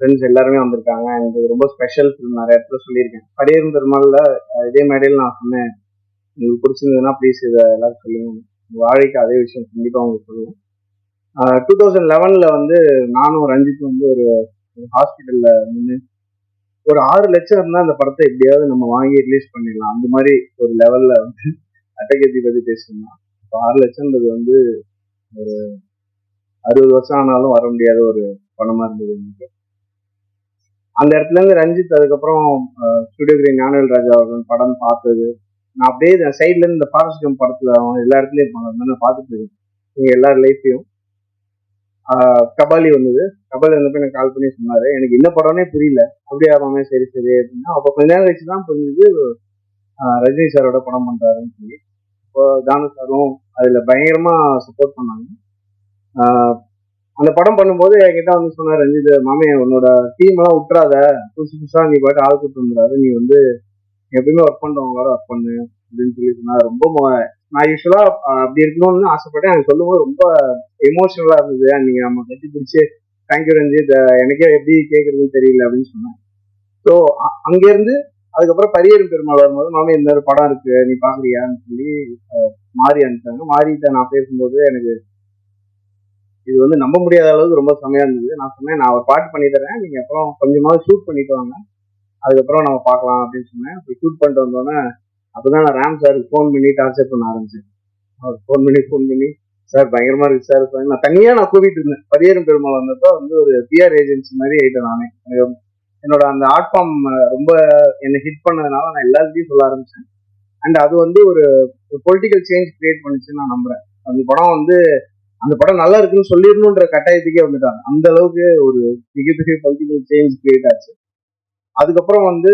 Friends எல்லாருமே வந்திருக்காங்க. எனக்கு ரொம்ப ஸ்பெஷல் ஃபிலிம் நிறைய இடத்துல சொல்லியிருக்கேன். பரியரும் பெருமாள்ல இதே மேடையில் நான் சொன்னேன். உங்களுக்கு பிடிச்சிருந்ததுன்னா ப்ளீஸ் இதை எல்லாரும் சொல்லுங்க. வாழைக்கு அதே விஷயம் கண்டிப்பாக உங்களுக்கு சொல்லுவோம். டூ தௌசண்ட் லெவனில் வந்து நானும் ரஞ்சித் வந்து ஒரு ஹாஸ்பிட்டலில் நின்று ஒரு ஆறு லட்சம் இருந்தால் அந்த படத்தை எப்படியாவது நம்ம வாங்கி ரிலீஸ் பண்ணிடலாம். அந்த மாதிரி ஒரு லெவலில் வந்து அட்டகத்தி பற்றி பேசியிருந்தோம். இப்போ ஆறு லட்சம்ன்றது வந்து ஒரு அறுபது வருஷம் ஆனாலும் வர முடியாத ஒரு பணமாக இருந்தது எனக்கு. அந்த இடத்துல இருந்து ரஞ்சித் அதுக்கப்புறம் ஸ்டுடியோ கிரீன் ஞானவேல் ராஜா அவர்கள் படம் பார்த்தது. நான் அப்படியே சைட்ல இருந்து இந்த ஃபாரஸ்ட் கம் படத்துல அவங்க எல்லா இடத்துலயும் இருப்பாங்க அதனால நான் பார்த்துட்டு இருக்கேன். எங்க எல்லார் லைஃப்லயும் கபாலி வந்தது. கபாலி வந்தப்ப எனக்கு கால் பண்ணி சொன்னாரு. எனக்கு என்ன படம்னே புரியல. அப்படியே ஆமாமே சரி சரி அப்படின்னா அப்போ கொஞ்ச நேரம் கழிச்சு தான் புரிஞ்சுது ரஜினி சாரோட படம் பண்றாருன்னு சொல்லி. இப்போ தானு சாரும் அதுல பயங்கரமா சப்போர்ட் பண்ணாங்க. அந்த படம் பண்ணும்போது என்கிட்ட வந்து சொன்னார் ரஞ்சித் மாமே உன்னோட டீம் எல்லாம் விட்டுறாத. புதுசு புதுசா நீ பாட்டு ஆள் கூட்டு வந்துடாது. நீ வந்து எப்பயுமே ஒர்க் பண்றவங்களோட ஒர்க் பண்ணு. அப்படின்னு சொல்லி சொன்னார். ரொம்ப நான் யூஸ்வலா அப்படி இருக்கணும்னு ஆசைப்பட்டேன். எனக்கு சொல்லும்போது ரொம்ப எமோஷனலா இருந்தது. நீங்க நம்ம கட்டி பிடிச்சி தேங்க்யூ ரஞ்சித். எனக்கே எப்படி கேட்கறதுன்னு தெரியல அப்படின்னு சொன்னேன். ஸோ அங்கேருந்து அதுக்கப்புறம் பரியரும் பெருமாள் வரும்போது மாமே இந்த மாதிரி படம் இருக்கு. நீ பாக்குறியான்னு சொல்லி மாறி அனுப்பிச்சாங்க மாறிட்ட நான் பேசும்போது எனக்கு இது வந்து நம்ப முடியாத அளவுக்கு ரொம்ப செமையா இருந்தது. நான் சொன்னேன் நான் ஒரு பாட்டு பண்ணி தரேன். நீங்க அப்புறம் கொஞ்சமாவது ஷூட் பண்ணிட்டு வாங்க. அதுக்கப்புறம் நம்ம பார்க்கலாம் அப்படின்னு சொன்னேன். அப்படி ஷூட் பண்ணிட்டு வந்தோடனே அப்பதான் நான் ராம் சாருக்கு ஃபோன் பண்ணி டார்ச்சர் பண்ண ஆரம்பிச்சேன். அவர் ஃபோன் பண்ணி ஃபோன் பண்ணி சார் பயங்கரமா இருக்கு சார் நான் தனியா நான் கூப்பிட்டு இருந்தேன். பரியரும் பெருமாள் வந்தப்போ வந்து ஒரு பிஆர் ஏஜென்சி மாதிரி ஆயிட்டேன் நானே. என்னோட அந்த ஆர்ட் ஃபார்ம் ரொம்ப என்னை ஹிட் பண்ணதுனால நான் எல்லாத்தையும் சொல்ல ஆரம்பிச்சேன். அண்ட் அது வந்து ஒரு பொலிட்டிக்கல் சேஞ்ச் கிரியேட் பண்ணுச்சுன்னு நான் நம்புறேன். அந்த படம் வந்து அந்த படம் நல்லா இருக்குன்னு சொல்லிடணுன்ற கட்டாயத்துக்கே வந்துட்டாங்க. அந்த அளவுக்கு ஒரு மிகப்பெரிய பொலிட்டிக்கல் சேஞ்ச் கிரியேட் ஆச்சு. அதுக்கப்புறம் வந்து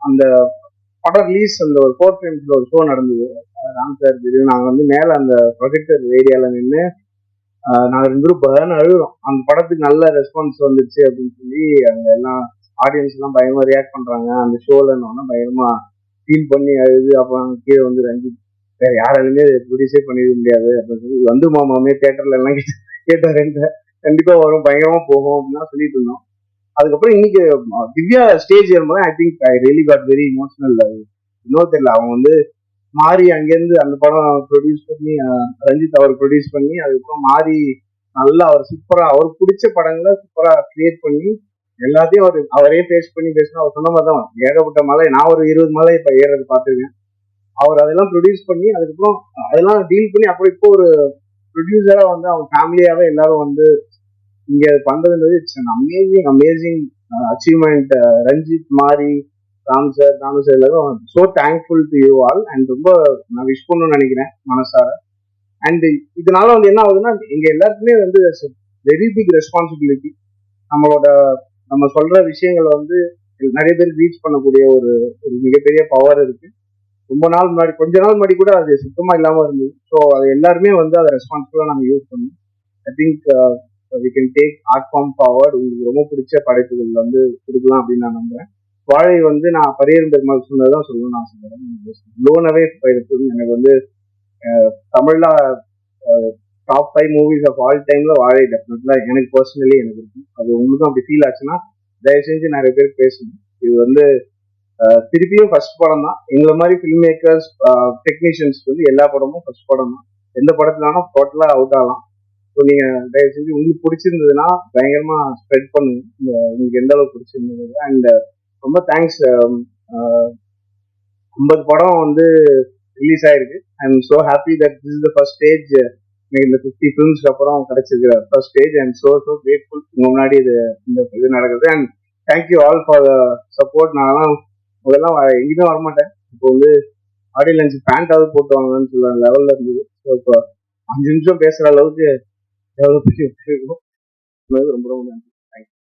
அந்த படம் ரிலீஸ் அந்த ஒரு ஃபோர் டைம்ஸ்ல ஒரு ஷோ நடந்தது. ராம் சார் திடீர்னு நாங்கள் வந்து மேல அந்த ப்ரொஜெக்டர் ஏரியால நின்று நாங்கள் ரெண்டு பேரும் பயன் அழுகிறோம். அந்த படத்துக்கு நல்ல ரெஸ்பான்ஸ் வந்துருச்சு அப்படின்னு சொல்லி அங்க எல்லாம் ஆடியன்ஸ் எல்லாம் பயமா ரியாக்ட் பண்றாங்க. அந்த ஷோல பயமா ஃபீல் பண்ணி அழுது அப்புறம் கீழே வந்து ரஞ்சித் வேற யாராலுமே ப்ரொடியூஸே பண்ணிட முடியாது. அப்படின்னு சொல்லி வந்து மாமாமே தேட்டர்ல எல்லாம் கேட்டார் கண்டிப்பா வரும் பயங்கரமா போகும் அப்படின்னு சொல்லிட்டு இருந்தோம். அதுக்கப்புறம் இன்னைக்கு திவ்யா ஸ்டேஜ் ஏறும்போது I think I really got very emotional இன்னும் தெரியல அவன் வந்து மாறி அங்கேருந்து அந்த படம் ப்ரொடியூஸ் பண்ணி ரஞ்சித் அவர் ப்ரொடியூஸ் பண்ணி அதுக்கப்புறம் மாறி நல்லா அவர் சூப்பரா அவருக்கு பிடிச்ச படங்களை சூப்பரா கிரியேட் பண்ணி எல்லாத்தையும் அவர் அவரே பேஸ் பண்ணி பேசினா அவர் சொன்ன மாதிரி தான் ஏகப்பட்ட மலை நான் ஒரு இருபது மலை இப்ப ஏறது பார்த்துருக்கேன். அவர் அதெல்லாம் ப்ரொடியூஸ் பண்ணி அதுக்கப்புறம் அதெல்லாம் டீல் பண்ணி அப்புறம் இப்போ ஒரு ப்ரொடியூசரா வந்து அவங்க ஃபேமிலியாவே எல்லாரும் வந்து இங்க பண்றதுன்றது it's an amazing amazing achievement Ranjith Mari Ram sir Ramu sir எல்லாரும் so thankful to you all and ரொம்ப நான் விஷ் பண்ணணும்னு நினைக்கிறேன் மனசார. அண்ட் இதனால வந்து என்ன ஆகுதுன்னா எங்க எல்லாருக்குமே வந்து வெரி பிக் ரெஸ்பான்சிபிலிட்டி நம்மளோட நம்ம சொல்ற விஷயங்களை வந்து நிறைய பேர் ரீச் பண்ணக்கூடிய ஒரு ஒரு மிகப்பெரிய பவர் இருக்கு. ரொம்ப நாள் முன்னாடி கொஞ்ச நாள் முன்னாடி கூட அது சுத்தமா இல்லாம இருந்தது. ஸோ அது எல்லாருமே வந்து அதை ரெஸ்பான்சிபிளா நம்ம யூஸ் பண்ணணும் I think we can take art form forward உங்களுக்கு ரொம்ப பிடிச்ச படைப்புகள் வந்து கொடுக்கலாம் அப்படின்னு நான் நம்புறேன். வாழை வந்து நான் பரியரும் பெருமாள் சொன்னதான் சொல்லணும்னு ஆசைப்படுறேன் லோனவே போயிருக்கு எனக்கு வந்து uh, தமிழ்ல top five movies of all டைம்ல வாழை டெஃபினெட்ல எனக்கு பர்சனலி எனக்கு இருக்கும் அது உங்களுக்கும் அப்படி ஃபீல் ஆச்சுன்னா தயவு செஞ்சு நிறைய பேர் பேசணும் இது வந்து திருப்பியும் ஃபர்ஸ்ட் படம் தான். எங்களை மாதிரி ஃபில்ம் மேக்கர்ஸ் டெக்னீஷியன்ஸ் வந்து எல்லா படமும் ஃபர்ஸ்ட் படம் தான். எந்த படத்துலனா வேணா டோட்டலா அவுட் ஆகலாம். ஸோ நீங்க தயவு செஞ்சு உங்களுக்கு பிடிச்சிருந்ததுன்னா பயங்கரமா ஸ்ப்ரெட் பண்ணுங்க. இந்த உங்களுக்கு எந்த அளவுக்கு பிடிச்சிருந்தது அண்ட் ரொம்ப தேங்க்ஸ் ஐம்பது படம் வந்து ரிலீஸ் ஆயிருக்கு. I am so happy that this is the first stage இந்த ஃபிஃப்டி ஃபிலிம்ஸ்க்கு அப்புறம் கிடைச்சிருக்கிற first stage and so so grateful உங்க முன்னாடி இது இந்த இது நடக்குது. And thank you all for the support நான்லாம் முதல்லாம் வ- எங்கேயுமே வரமாட்டேன். இப்போ வந்து ஆடியோ லஞ்ச் பேண்டாவது போட்டு வாங்கன்னு சொல்ற லெவல்ல இருந்தது. ஸோ இப்போ அஞ்சு நிமிஷம் பேசுற அளவுக்கு டெவலப் ரொம்ப ரொம்ப நன்றி.